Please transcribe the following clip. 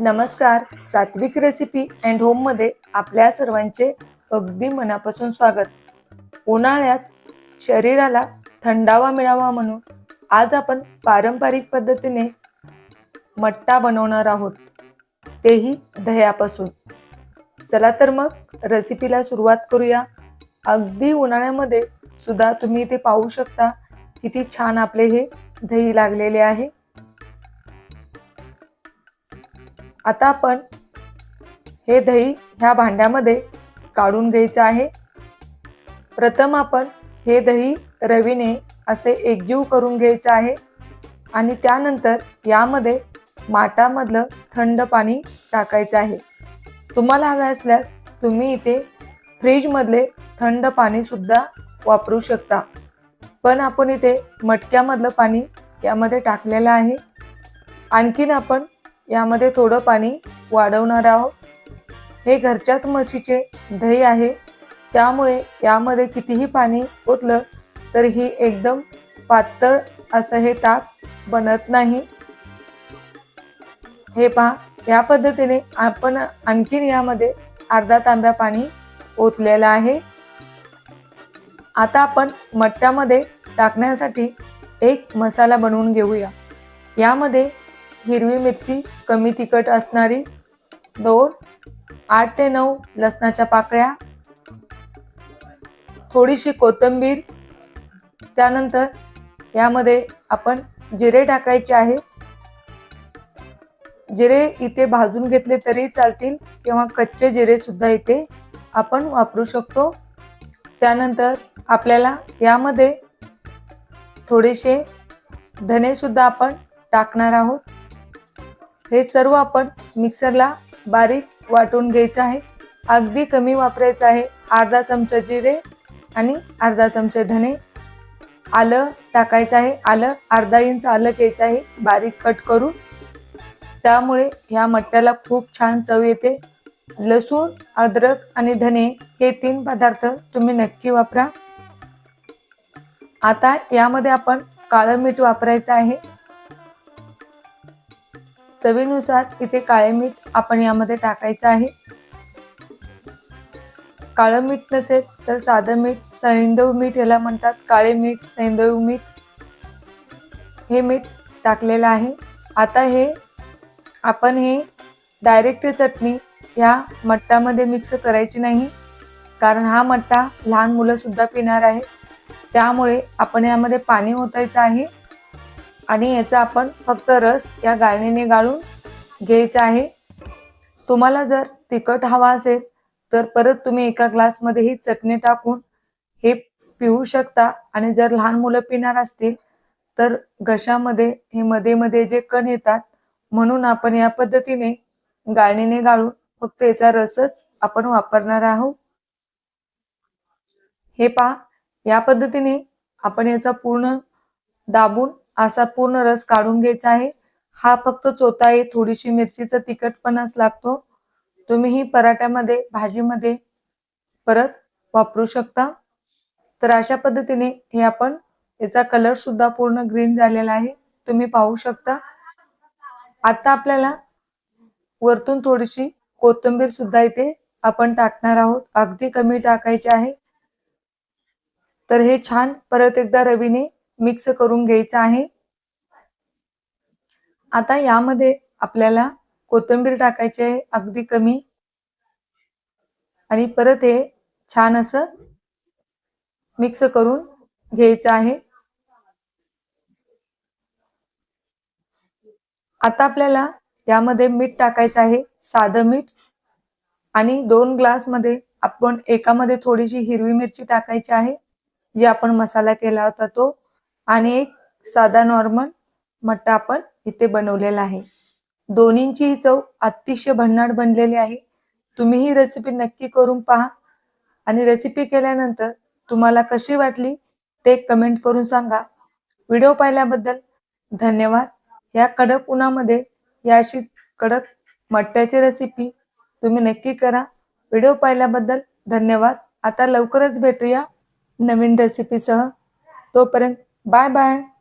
नमस्कार सात्विक recipe and होममध्ये आपल्या सर्वांचे अगदी मनापासून स्वागत. उन्हाळ्यात शरीराला थंडावा मिळावा म्हणून आज आपण पारंपरिक पद्धतीने मट्टा बनवणार आहोत. तेही दह्यापासून. चला तर मग रेसिपीला सुरुवात करूया. अगदी उन्हाळ्यामध्ये सुद्धा तुम्ही ते पाहू शकता किती छान आपले हे दही लागलेले आहे. आता आपण हे दही ह्या भांड्यामध्ये काढून घ्यायचं आहे. प्रथम आपण हे दही रवीने असे एकजीव करून घ्यायचं आहे आणि त्यानंतर यामध्ये माठामधलं थंड पाणी टाकायचं आहे. तुम्हाला हवे असल्यास तुम्ही इथे फ्रीजमधले थंड पाणीसुद्धा वापरू शकता. पण आपण इथे मटक्यामधलं पाणी यामध्ये टाकलेलं आहे. आणखीन आपण यामध्ये थोडं पाणी वाढवणार आहोत. हे घरच्याच म्हशीचे दही आहे. त्यामुळे यामध्ये कितीही पाणी ओतलं तरीही एकदम पातळ असं हे ताक बनत नाही. हे पहा या पद्धतीने आपण आणखीन यामध्ये अर्धा तांब्या पाणी ओतलेलं आहे. आता आपण मट्ट्यामध्ये टाकण्यासाठी एक मसाला बनवून घेऊया. यामध्ये हिरवी मिरची कमी तिखट असणारी दोन आठ ते नऊ लसणाच्या पाकळ्या थोडीशी कोथिंबीर. त्यानंतर यामध्ये आपण जिरे टाकायचे आहे. जिरे इथे भाजून घेतले तरी चालतील किंवा कच्चे जिरे सुद्धा इथे आपण वापरू शकतो. त्यानंतर आपल्याला यामध्ये थोडेसे धने सुद्धा आपण टाकणार आहोत. हे सर्व आपण मिक्सरला बारीक वाटून घ्यायचं आहे. अगदी कमी वापरायचं आहे. अर्धा चमचा जिरे आणि अर्धा चमचे धने. आलं टाकायचं आहे. आलं अर्धा इंच आलं घ्यायचं आहे. बारीक कट करून. त्यामुळे ह्या मट्ट्याला खूप छान चव येते. लसूण अद्रक आणि धने हे तीन पदार्थ तुम्ही नक्की वापरा. आता यामध्ये आपण काळं मीठ वापरायचं आहे. चवीनुसार इथे काळे मीठ आपण यामध्ये टाकायचं आहे. काळं मीठ नसेल तर साधं मीठ सैंदव मीठ याला म्हणतात. काळे मीठ सैंदव मीठ हे मीठ टाकलेलं आहे. आता हे आपण हे डायरेक्ट चटणी या मट्टामध्ये मिक्स करायची नाही. कारण हा मट्टा लहान मुलंसुद्धा पिणार आहे त्यामुळे आपण यामध्ये पाणी ओतायचं आहे. आणि याचा आपण फक्त रस या गाळणीने गाळून घ्यायचा आहे. तुम्हाला जर तिखट हवा असेल तर परत तुम्ही एका ग्लासमध्ये ही चटणी टाकून हे पिऊ शकता. आणि जर लहान मुलं पिणार असतील तर घशामध्ये हे मध्ये मध्ये जे कण येतात म्हणून आपण या पद्धतीने गाळणीने गाळून फक्त याचा रसच आपण वापरणार आहोत. हे पहा या पद्धतीने आपण याचा पूर्ण दाबून असा पूर्ण रस काढून घ्यायचा आहे. हा फक्त चोथा आहे थोडीशी मिरचीचा तिखटपणाच लागतो. तुम्ही ही पराठ्यामध्ये भाजीमध्ये परत वापरू शकता. तर अशा पद्धतीने हे आपण याचा कलर सुद्धा पूर्ण ग्रीन झालेला आहे. तुम्ही पाहू शकता. आता आपल्याला वरतून थोडीशी कोथिंबीर सुद्धा इथे आपण टाकणार आहोत. अगदी कमी टाकायचे आहे. तर हे छान परत एकदा रवीने मिक्स करून घ्यायचं आहे. आता यामध्ये आपल्याला कोथिंबीर टाकायची आहे अगदी कमी. आणि परत हे छान असं मिक्स करून घ्यायचं आहे. आता आपल्याला यामध्ये मीठ टाकायचं आहे साधं मीठ. आणि दोन ग्लासमध्ये आपण एकामध्ये थोडीशी हिरवी मिरची टाकायची आहे जी आपण मसाला केला होता तो. आणि एक साधा नॉर्मल मट्टा आपण इथे बनवलेला आहे. दोन्हींची ही चव अतिशय भन्नाट बनलेली आहे. तुम्ही ही रेसिपी नक्की करून पहा. आणि रेसिपी केल्यानंतर तुम्हाला कशी वाटली ते कमेंट करून सांगा. व्हिडिओ पाहिल्याबद्दल धन्यवाद. या कडक उन्हामध्ये या अशी कडक मट्ट्याची रेसिपी तुम्ही नक्की करा. व्हिडिओ पाहिल्याबद्दल धन्यवाद. आता लवकरच भेटूया नवीन रेसिपीसह तोपर्यंत Bye bye.